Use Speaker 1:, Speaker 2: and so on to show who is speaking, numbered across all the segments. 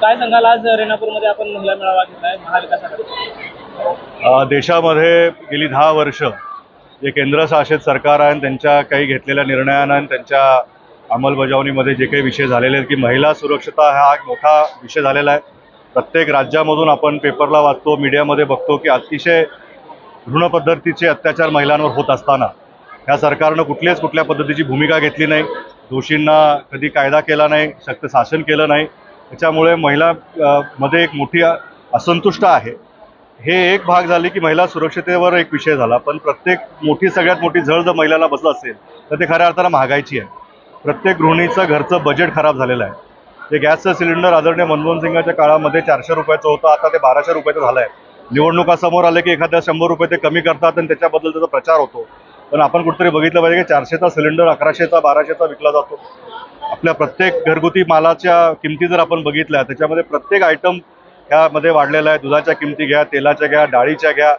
Speaker 1: काय सांगाल? आज रेणापूरमध्ये आपण महिला मेळावा घेतलाय महाविकास
Speaker 2: देशामध्ये गेली दहा वर्ष जे केंद्रशासित सरकार आहे आणि त्यांच्या काही घेतलेल्या निर्णयांना आणि त्यांच्या अंमलबजावणीमध्ये जे काही विषय झालेले आहेत की महिला सुरक्षता हा एक मोठा विषय झालेला आहे. प्रत्येक राज्यामधून आपण पेपरला वाचतो मीडियामध्ये बघतो की अतिशय भ्रूण पद्धतीचे अत्याचार महिलांवर होत असताना ह्या सरकारनं कुठल्याच कुठल्या पद्धतीची भूमिका घेतली नाही. दोषींना कधी कायदा केला नाही सक्त शासन केलं नाही. त्याच्यामुळे महिला मध्ये एक मोठी असंतुष्ट आहे. हे एक भाग झाले की महिला सुरक्षतेवर एक विषय झाला. पण प्रत्येक मोठी सगळ्यात मोठी झळ जर महिलाला बसलं असेल तर ते खऱ्या अर्थानं महागायची आहे. प्रत्येक गृहिणीचं घरचं बजेट खराब झालेलं आहे. ते गॅसचं सिलेंडर आदरणीय मनमोहन सिंगाच्या काळामध्ये चारशे रुपयाचं होतं आता ते बाराशे रुपयाचं झालं आहे निवडणुका समोर आले की एखाद्या शंभर रुपये ते कमी करतात आणि त्याच्याबद्दल त्याचा प्रचार होतो. पण आपण कुठेतरी बघितलं पाहिजे की चारशेचा सिलेंडर अकराशेचा बाराशेचा विकला जातो. आपल्या प्रत्येक घरगुती मालाच्या किमती जर आपण बघितल्या त्याच्यामध्ये प्रत्येक आयटम ह्यामध्ये वाढलेला आहे. दुधाच्या किमती घ्या तेलाच्या घ्या डाळीच्या घ्या.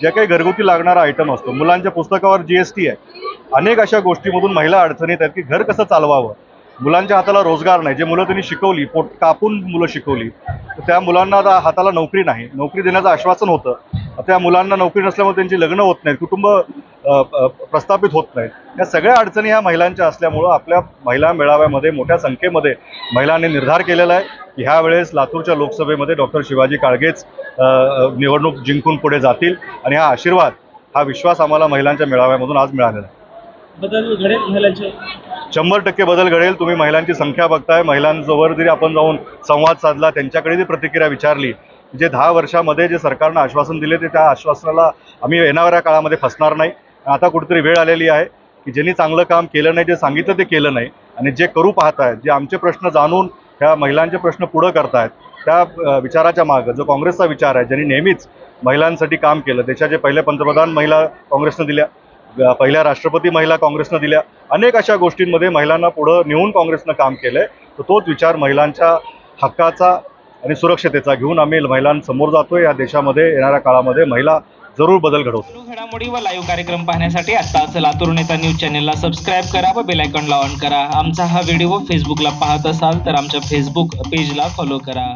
Speaker 2: ज्या काही घरगुती लागणारा आयटम असतो मुलांच्या पुस्तकावर जी एस टी आहे. अनेक अशा गोष्टीमधून महिला अडचणीत आहेत की घर कसं चालवावं? मुलांच्या हाताला रोजगार नाही. जे मुलं त्यांनी शिकवली पोट कापून मुलं शिकवली तर त्या मुलांना आता हाताला नोकरी नाही. नोकरी देण्याचं आश्वासन होतं. त्या मुलांना नोकरी नसल्यामुळे त्यांची लग्न होत नाहीत कुटुंब प्रस्थापित होत नाहीत. या सगळ्या अडचणी ह्या महिलांच्या असल्यामुळं आपल्या महिला मेळाव्यामध्ये मोठ्या संख्येमध्ये महिलांनी निर्धार केलेला आहे की ह्या वेळेस लातूरच्या लोकसभेमध्ये डॉक्टर शिवाजी काळगेच निवडणूक जिंकून पुढे जातील आणि हा आशीर्वाद हा विश्वास आम्हाला महिलांच्या मेळाव्यामधून आज मिळालेला आहे.
Speaker 1: बदल घडेल महिलांचे?
Speaker 2: शंभर टक्के बदल घडेल. तुम्ही महिलांची संख्या बघताय. महिलांजवळ जरी आपण जाऊन संवाद साधला त्यांच्याकडे जी प्रतिक्रिया विचारली जे दहा वर्षामध्ये जे सरकारनं आश्वासन दिले ते त्या आश्वासनाला आम्ही येणाऱ्या काळामध्ये फसणार नाही. आता कुठेतरी वेळ आलेली आहे की ज्यांनी चांगलं काम केलं नाही जे सांगितलं ते केलं नाही. आणि जे करू पाहत आहेत जे आमचे प्रश्न जाणून ह्या महिलांचे प्रश्न पुढं करतायत त्या विचाराच्या मागं जो काँग्रेसचा विचार आहे ज्यांनी नेहमीच महिलांसाठी काम केलं देशाचे पहिले पंतप्रधान महिला काँग्रेसनं दिल्या पहिल्या राष्ट्रपती महिला काँग्रेसनं दिल्या अनेक अशा गोष्टींमध्ये महिलांना पुढं नेऊन काँग्रेसनं काम केलं आहे तर तोच विचार महिलांच्या हक्काचा आणि सुरक्षतेचा घेऊन आम्ही महिलांसमोर जातोय. या देशामध्ये येणाऱ्या काळामध्ये महिला जरूर बदल घडवतो
Speaker 1: घडामोडी व लाईव्ह कार्यक्रम पाहण्यासाठी आत्ताच लातूर नेता न्यूज चॅनेलला सबस्क्राईब करा व बेलायकॉनला ऑन करा. आमचा हा व्हिडिओ फेसबुकला पाहत असाल तर आमच्या फेसबुक पेजला फॉलो करा.